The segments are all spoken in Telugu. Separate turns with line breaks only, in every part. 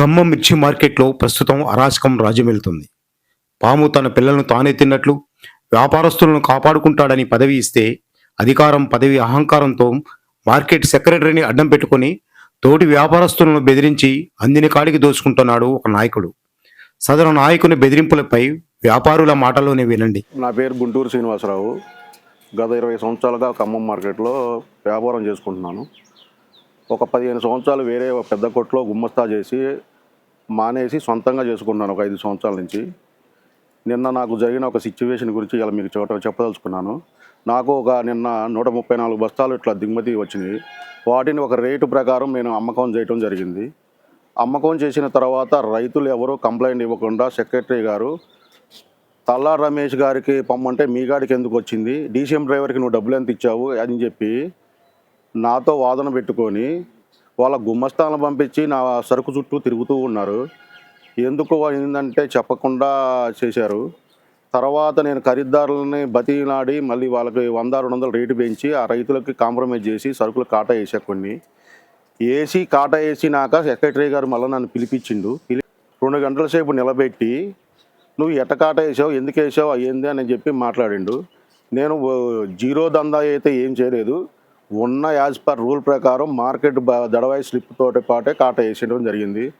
ఖమ్మం మిర్చి మార్కెట్లో ప్రస్తుతం అరాచకం రాజ్యమేలుతుంది పాము తన పిల్లలను తానే తిన్నట్లు వ్యాపారస్తులను కాపాడుకుంటాడని పదవి ఇస్తే అధికారం పదవి అహంకారంతో మార్కెట్ సెక్రటరీని అడ్డం పెట్టుకొని తోటి వ్యాపారస్తులను బెదిరించి అందిన కాడికి దోచుకుంటున్నాడు ఒక నాయకుడు. సదరు నాయకుని బెదిరింపులపై వ్యాపారుల మాటలోనే వినండి.
నా పేరు గుంటూరు శ్రీనివాసరావు. గత ఇరవై సంవత్సరాలుగా ఖమ్మం మార్కెట్లో వ్యాపారం చేసుకుంటున్నాను. ఒక పదిహేను సంవత్సరాలు వేరే పెద్ద కొట్లో గుమ్మస్తా చేసి మానేసి సొంతంగా చేసుకుంటున్నాను ఒక ఐదు సంవత్సరాల నుంచి. నిన్న నాకు జరిగిన ఒక సిచ్యువేషన్ గురించి ఇలా మీకు చోట చెప్పదలుచుకున్నాను. నాకు ఒక నిన్న నూట ముప్పై నాలుగు బస్తాలు ఇట్లా దిగుమతి వచ్చినాయి. వాటిని ఒక రేటు ప్రకారం నేను అమ్మకం చేయటం జరిగింది. అమ్మకం చేసిన తర్వాత రైతులు ఎవరూ కంప్లైంట్ ఇవ్వకుండా సెక్రటరీ గారు తల్లా రమేష్ గారికి పమ్మంటే మీ గాడికి ఎందుకు వచ్చింది? డీసీఎం డ్రైవర్కి నువ్వు డబ్బులు ఎంత ఇచ్చావు? అని చెప్పి నాతో వాదన పెట్టుకొని వాళ్ళ గుమ్మస్థానం పంపించి నా సరుకు చుట్టూ తిరుగుతూ ఉన్నారు. ఎందుకు ఏంటంటే చెప్పకుండా చేశారు. తర్వాత నేను ఖరీదారులని బతినాడి మళ్ళీ వాళ్ళకి వంద రెండు వందలు రేటు పెంచి ఆ రైతులకి కాంప్రమైజ్ చేసి సరుకులు కాటా వేసా కొన్ని. వేసి కాటా వేసినాక సెక్రటరీ గారు మళ్ళీ నన్ను పిలిపించిండు. రెండు గంటల సేపు నిలబెట్టి నువ్వు ఎట్ట కాటా వేసావు? ఎందుకు వేసావు? అయ్యింది అని చెప్పి మాట్లాడిండు. నేను జీరో దందా అయితే ఏం చేయలేదు. ఉన్న యాజ్ పర్ రూల్ ప్రకారం మార్కెట్ బ- దడవాయి స్లిప్ తోటి పాటే కాట వేసేయడం జరిగింది.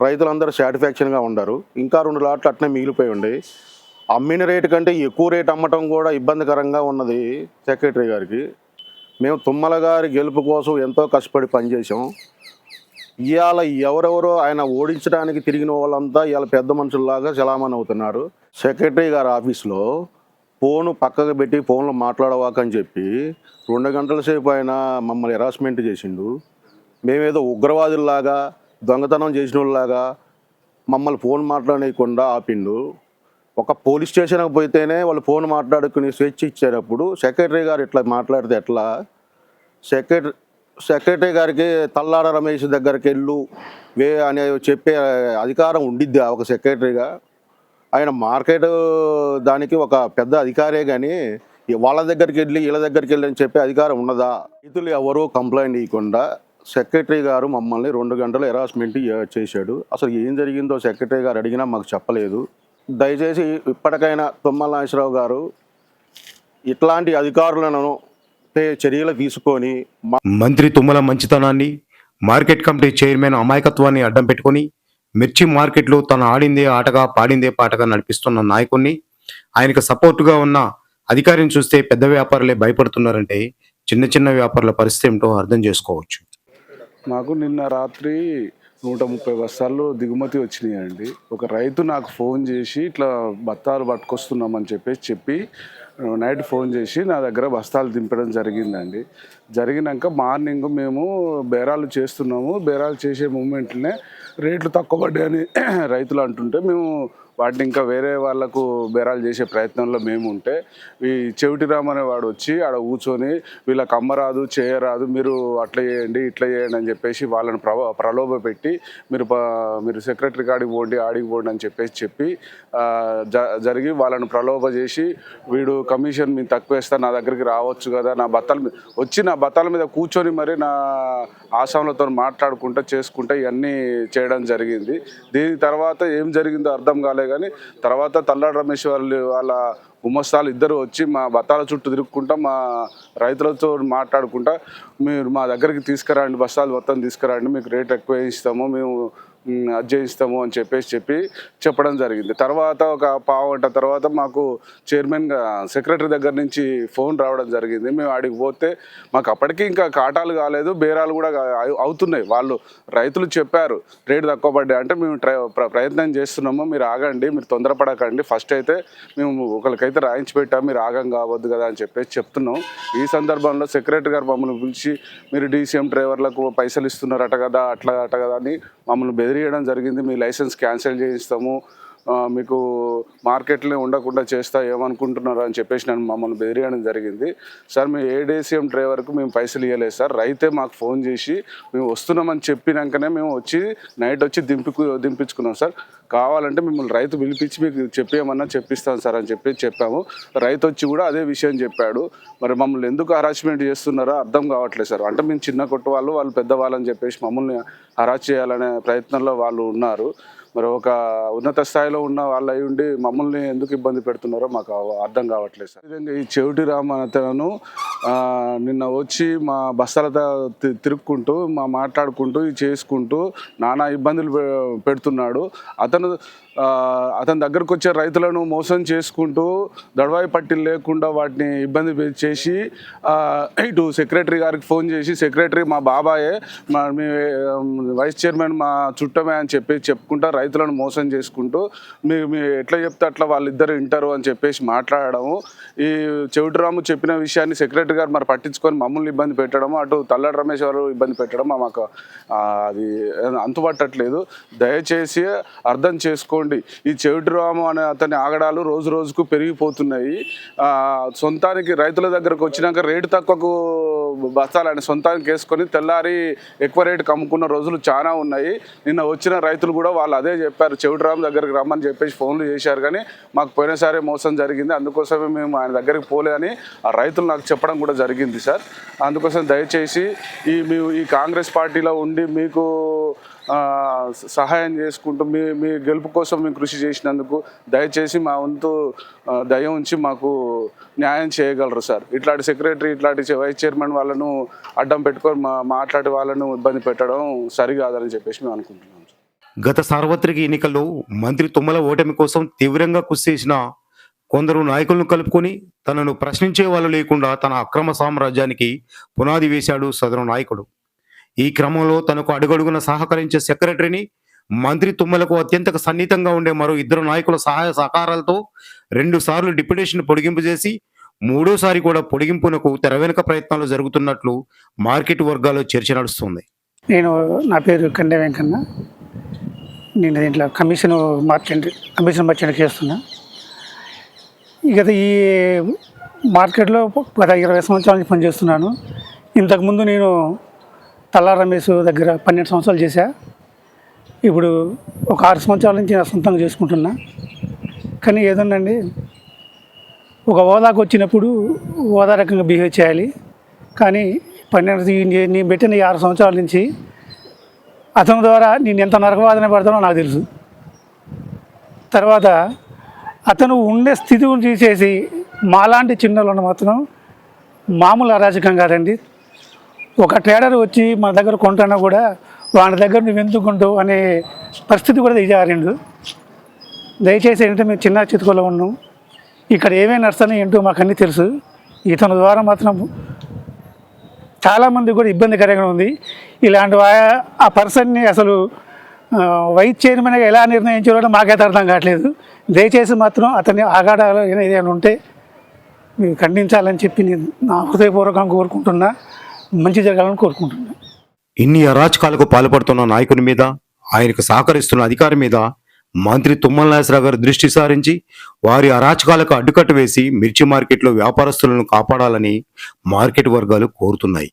రైతులందరూ సాటిస్ఫాక్షన్గా ఉండరు. ఇంకా రెండు లాట్లు అట్నే మిగిలిపోయి ఉండేవి అమ్మిన రేటు కంటే ఎక్కువ రేటు అమ్మటం కూడా ఇబ్బందికరంగా ఉన్నది సెక్రటరీ గారికి. మేము తుమ్మల గారి గెలుపు కోసం ఎంతో కష్టపడి పనిచేసాం ఇవాళ ఎవరెవరో ఆయన ఓడించడానికి తిరిగిన వాళ్ళంతా ఇవాళ పెద్ద మనుషుల్లాగా చలామణి అవుతున్నారు. సెక్రటరీ గారి ఆఫీస్లో ఫోను పక్కకు పెట్టి ఫోన్లో మాట్లాడవాకని చెప్పి రెండు గంటల సేపు ఆయన మమ్మల్ని హెరాస్మెంట్ చేసిండు. మేమేదో ఉగ్రవాదుల్లాగా దొంగతనం చేసిన వాళ్ళలాగా మమ్మల్ని ఫోన్ మాట్లాడేయకుండా ఆపిండు. ఒక పోలీస్ స్టేషన్కి పోతేనే వాళ్ళు ఫోన్ మాట్లాడుకుని స్వేచ్ఛ ఇచ్చేటప్పుడు సెక్రటరీ గారు ఇట్లా మాట్లాడితే ఎట్లా? సెక్రటరీ సెక్రటరీ గారికి తల్లాడ రమేష్ దగ్గరికి వెళ్ళు వే అనే చెప్పే అధికారం ఉండిద్ది ఒక సెక్రటరీగా? ఆయన మార్కెట్ దానికి ఒక పెద్ద అధికారే కానీ వాళ్ళ దగ్గరికి వెళ్ళి వీళ్ళ దగ్గరికి వెళ్ళి అని చెప్పే అధికారం ఉన్నదా? రైతులు ఎవరూ కంప్లైంట్ ఇవ్వకుండా సెక్రటరీ గారు మమ్మల్ని రెండు గంటలు హెరాస్మెంట్ చేశాడు. అసలు ఏం జరిగిందో సెక్రటరీ గారు అడిగినా మాకు చెప్పలేదు. దయచేసి ఇప్పటికైనా తుమ్మల నాగేశ్వరరావు గారు ఇట్లాంటి అధికారులను పే- చర్యలు తీసుకొని
మంత్రి తుమ్మల మంచితనాన్ని మార్కెట్ కమిటీ చైర్మన్ అమాయకత్వాన్ని అడ్డం పెట్టుకొని మిర్చి మార్కెట్లో తను ఆడిందే ఆటగా పాడిందే పాటగా నడిపిస్తున్న నాయకుణ్ణి ఆయనకు సపోర్టుగా ఉన్న అధికారిని చూస్తే పెద్ద వ్యాపారులే భయపడుతున్నారంటే చిన్న చిన్న వ్యాపారుల పరిస్థితి ఏమిటో అర్థం చేసుకోవచ్చు.
మాకు నిన్న రాత్రి నూట ముప్పై బస్తాల్లో దిగుమతి వచ్చినాయండి. ఒక రైతు నాకు ఫోన్ చేసి ఇట్లా బత్తాలు పట్టుకొస్తున్నామని చెప్పేసి చెప్పి నైట్ ఫోన్ చేసి నా దగ్గర బస్తాలు దింపడం జరిగిందండి. జరిగినాక మార్నింగ్ మేము బేరాలు చేస్తున్నాము. బేరాలు చేసే మూమెంట్లోనే రేట్లు తక్కువ పడ్డాయని రైతులు అంటుంటే మేము వాటిని ఇంకా వేరే వాళ్ళకు బేరాలు చేసే ప్రయత్నంలో మేము ఉంటే ఈ చెవిటి అనేవాడు వచ్చి ఆడ కూర్చొని వీళ్ళకి అమ్మరాదు చేయరాదు మీరు అట్లా చేయండి ఇట్లా చేయండి అని చెప్పేసి వాళ్ళని ప్రవ ప్రలోభ పెట్టి మీరు మీరు సెక్రటరీ కాడికి పోండి ఆడికి పోండి అని చెప్పేసి చెప్పి జ జరిగి వాళ్ళని ప్రలోభ చేసి వీడు కమిషన్ మీరు తక్కువ వేస్తా నా దగ్గరికి రావచ్చు కదా నా బత్తాల మీద వచ్చి నా బత్తాల మీద కూర్చొని మరి నా ఆసాములతో మాట్లాడుకుంటా చేసుకుంటా ఇవన్నీ చేయడం జరిగింది. దీని తర్వాత ఏం జరిగిందో అర్థం కాలేదు కాలే కానీ తర్వాత తల్లాడు రమేష్ వాళ్ళు వాళ్ళ గుమస్తాలు ఇద్దరు వచ్చి మా బత్తాల చుట్టూ తిరుక్కుంటా మా రైతులతో మాట్లాడుకుంటా మీరు మా దగ్గరికి తీసుకురండి బస్తాలు మొత్తం తీసుకురండి మీకు రేట్ ఎక్కువ ఇస్తాము మేము అధ్యయిస్తాము అని చెప్పేసి చెప్పి చెప్పడం జరిగింది. తర్వాత ఒక పావు గంట తర్వాత మాకు చైర్మన్గా సెక్రటరీ దగ్గర నుంచి ఫోన్ రావడం జరిగింది. మేము ఆడికి పోతే మాకు అప్పటికి ఇంకా కాటాలు కాలేదు బేరాలు కూడా అవుతున్నాయి. వాళ్ళు రైతులు చెప్పారు రేటు తక్కువ పడ్డాయి అంటే మేము ట్రై ప్ర- ప్రయత్నం చేస్తున్నాము. మీరు ఆగండి మీరు తొందరపడకండి. ఫస్ట్ అయితే మేము ఒకరికైతే రాయించి పెట్టాము మీరు ఆగం కావద్దు కదా అని చెప్పేసి చెప్తున్నాం. ఈ సందర్భంలో సెక్రటరీ గారు మమ్మల్ని పిలిచి మీరు డీసీఎం డ్రైవర్లకు పైసలు ఇస్తున్నారట కదా అట్లా అట కదా అని మమ్మల్ని తెలియడం జరిగింది. మీ లైసెన్స్ క్యాన్సిల్ చేయిస్తాము. మీకు మార్కెట్లో ఉండకుండా చేస్తా ఏమనుకుంటున్నారు అని చెప్పేసి నన్ను మమ్మల్ని బెదిరియడం జరిగింది. సార్ మేము ఏడేసీఎం డ్రైవర్కు మేము పైసలు ఇవ్వలేదు సార్. రైతే మాకు ఫోన్ చేసి మేము వస్తున్నామని చెప్పినాకనే మేము వచ్చి నైట్ వచ్చి దింపుకు దింపించుకున్నాం సార్. కావాలంటే మిమ్మల్ని రైతు పిలిపించి మీకు చెప్పేయమన్నా చెప్పిస్తాను సార్ అని చెప్పి చెప్పాము. రైతు వచ్చి కూడా అదే విషయం చెప్పాడు. మరి మమ్మల్ని ఎందుకు హరాస్మెంట్ చేస్తున్నారో అర్థం కావట్లేదు సార్. అంటే మేము చిన్న కొట్టు వాళ్ళు వాళ్ళు పెద్దవాళ్ళని చెప్పేసి మమ్మల్ని హరాస్ చేయాలనే ప్రయత్నంలో వాళ్ళు ఉన్నారు. మరి ఒక ఉన్నత స్థాయిలో ఉన్న వాళ్ళు అయి ఉండి మమ్మల్ని ఎందుకు ఇబ్బంది పెడుతున్నారో మాకు అర్థం కావట్లేదు సార్. విధంగా ఈ చెవిటి రామతను నిన్న వచ్చి మా బస్తాలతో తి- తిరుక్కుంటూ మా మాట్లాడుకుంటూ ఇది చేసుకుంటూ నానా ఇబ్బందులు పె- పెడుతున్నాడు. అతను అతని దగ్గరకు వచ్చే రైతులను మోసం చేసుకుంటూ దడవాయి పట్టీలు లేకుండా వాటిని ఇబ్బంది చేసి ఇటు సెక్రటరీ గారికి ఫోన్ చేసి సెక్రటరీ మా బాబాయే మా మీ వైస్ చైర్మన్ మా చుట్టమే అని చెప్పి చెప్పుకుంటా రైతులను మోసం చేసుకుంటూ మీ మీ ఎట్లా చెప్తే అట్లా వాళ్ళిద్దరు వింటారు అని చెప్పేసి మాట్లాడడము. ఈ చెవిటిరాము చెప్పిన విషయాన్ని సెక్రటరీ గారు మరి పట్టించుకొని మమ్మల్ని ఇబ్బంది పెట్టడము అటు తల్లడి రమేష్ గారు ఇబ్బంది పెట్టడం మాకు అది అంతుపట్టట్లేదు. దయచేసి అర్థం చేసుకోండి. ఈ చెవిటిరాము అనే అతని ఆగడాలు రోజు రోజుకు పెరిగిపోతున్నాయి. సొంతానికి రైతుల దగ్గరకు వచ్చినాక రేటు తక్కువకు బస్తాలని సొంతానికి వేసుకొని తెల్లారి ఎక్కువ రేటుకి అమ్ముకున్న రోజులు చాలా ఉన్నాయి. నిన్న వచ్చిన రైతులు కూడా వాళ్ళు అదే చెప్పారు. చెవిటిరామ్ దగ్గరికి రమ్మని చెప్పేసి ఫోన్లు చేశారు కానీ మాకు పోయినసారి మోసం జరిగింది. అందుకోసమే మేము ఆయన దగ్గరికి పోలేదని ఆ రైతులు నాకు చెప్పడం కూడా జరిగింది సార్. అందుకోసం దయచేసి ఈ మీ ఈ కాంగ్రెస్ పార్టీలో ఉండి మీకు సహాయం చేసుకుంటూ మీ మీ గెలుపు కోసం మేము కృషి చేసినందుకు దయచేసి మా వంతు దయ ఉంచి మాకు న్యాయం చేయగలరు సార్. ఇట్లాంటి సెక్రటరీ ఇట్లాంటి వైస్ చైర్మన్ వాళ్ళను అడ్డం పెట్టుకొని మా మాట్లాడి వాళ్ళను ఇబ్బంది పెట్టడం సరికాదని చెప్పేసి మేము అనుకుంటున్నాం
గత సార్వత్రిక ఎన్నికల్లో మంత్రి తుమ్మల ఓటమి కోసం తీవ్రంగా కృషి చేసిన కొందరు నాయకులను కలుపుకొని తనను ప్రశ్నించే వాళ్ళు లేకుండా తన అక్రమ సామ్రాజ్యానికి పునాది వేశాడు సదరు నాయకుడు. ఈ క్రమంలో తనకు అడుగడుగున సహకరించే సెక్రటరీని మంత్రి తుమ్మలకు అత్యంత సన్నిహితంగా ఉండే మరో ఇద్దరు నాయకుల సహాయ సహకారాలతో రెండు సార్లు డిప్యుటేషన్ పొడిగింపు చేసి మూడోసారి కూడా పొడిగింపునకు తెర వెనుక ప్రయత్నాలు జరుగుతున్నట్లు మార్కెట్ వర్గాల్లో చర్చ నడుస్తుంది.
నేను నా పేరు కండే వెంకన్న. నేను దీంట్లో కమిషన్ మార్చెంట్ కమిషన్ మార్చెంట్ చేస్తున్నా. ఇక ఈ మార్కెట్లో గత ఇరవై సంవత్సరాల నుంచి పనిచేస్తున్నాను. ఇంతకుముందు నేను తల్లా రమేష్ దగ్గర పన్నెండు సంవత్సరాలు చేశా. ఇప్పుడు ఒక ఆరు సంవత్సరాల నుంచి నా సొంతంగా చేసుకుంటున్నా. కానీ ఏదోనండి ఒక హోదాకు వచ్చినప్పుడు హోదా రకంగా బిహేవ్ చేయాలి. కానీ పన్నెండు నేను పెట్టిన ఈ ఆరు సంవత్సరాల నుంచి అతని ద్వారా నేను ఎంత నరకవాదన పడతానో నాకు తెలుసు. తర్వాత అతను ఉండే స్థితి గురించి తీసేసి మాలాంటి చిన్నలను మాత్రం మామూలు అరాచకం కాదండి. ఒక ట్రేడర్ వచ్చి మన దగ్గర కొంటున్నా కూడా వాళ్ళ దగ్గర నువ్వు ఎందుకు కొంటావు అనే పరిస్థితి కూడా దిగారిండు దయచేసి ఏంటంటే మేము చిన్న చితుకులో ఉన్నాం. ఇక్కడ ఏమేమి నడుస్తానో ఏంటో మాకు అన్నీ తెలుసు. ఇతని ద్వారా మాత్రం చాలామంది కూడా ఇబ్బందికరంగా ఉంది. ఇలాంటి ఆ పర్సన్ని అసలు వైస్ చైర్మన్గా ఎలా నిర్ణయించాలో మాకైతే అర్థం కావట్లేదు. దయచేసి మాత్రం అతన్ని ఆగాడాలు ఏదైనా ఉంటే మీరు ఖండించాలని చెప్పి నేను నా హృదయపూర్వకంగా కోరుకుంటున్నా. మంచి జరగాలని కోరుకుంటున్నా.
ఇన్ని అరాచకాలకు పాల్పడుతున్న నాయకుని మీద ఆయనకు సహకరిస్తున్న అధికారి మీద మంత్రి తుమ్మల నాగేశ్వరరావు గారు దృష్టి సారించి వారి అరాచకాలకు అడ్డుకట్ట వేసి మిర్చి మార్కెట్లో వ్యాపారస్తులను కాపాడాలని మార్కెట్ వర్గాలు కోరుతున్నాయి.